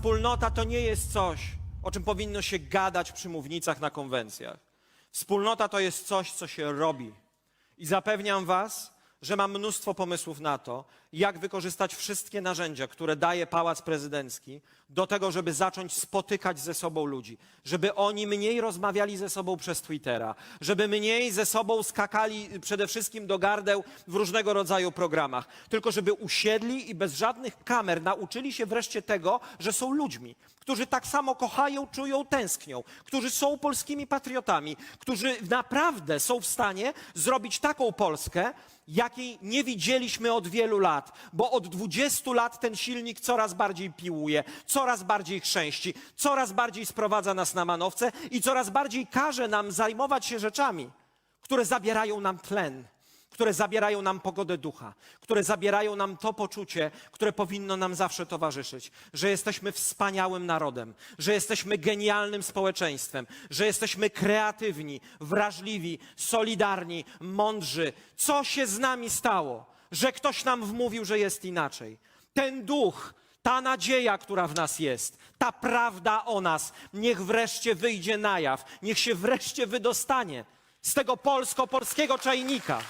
wspólnota to nie jest coś, o czym powinno się gadać przy mównicach na konwencjach. Wspólnota to jest coś, co się robi. I zapewniam Was, że mam mnóstwo pomysłów na to, jak wykorzystać wszystkie narzędzia, które daje Pałac Prezydencki, do tego, żeby zacząć spotykać ze sobą ludzi, żeby oni mniej rozmawiali ze sobą przez Twittera, żeby mniej ze sobą skakali przede wszystkim do gardeł w różnego rodzaju programach, tylko żeby usiedli i bez żadnych kamer nauczyli się wreszcie tego, że są ludźmi, którzy tak samo kochają, czują, tęsknią, którzy są polskimi patriotami, którzy naprawdę są w stanie zrobić taką Polskę, jakiej nie widzieliśmy od wielu lat, bo od 20 lat ten silnik coraz bardziej piłuje, coraz bardziej chrzęści, coraz bardziej sprowadza nas na manowce i coraz bardziej każe nam zajmować się rzeczami, które zabierają nam tlen, które zabierają nam pogodę ducha, które zabierają nam to poczucie, które powinno nam zawsze towarzyszyć, że jesteśmy wspaniałym narodem, że jesteśmy genialnym społeczeństwem, że jesteśmy kreatywni, wrażliwi, solidarni, mądrzy. Co się z nami stało, że ktoś nam wmówił, że jest inaczej? Ten duch, ta nadzieja, która w nas jest, ta prawda o nas, niech wreszcie wyjdzie na jaw, niech się wreszcie wydostanie z tego polsko-polskiego czajnika.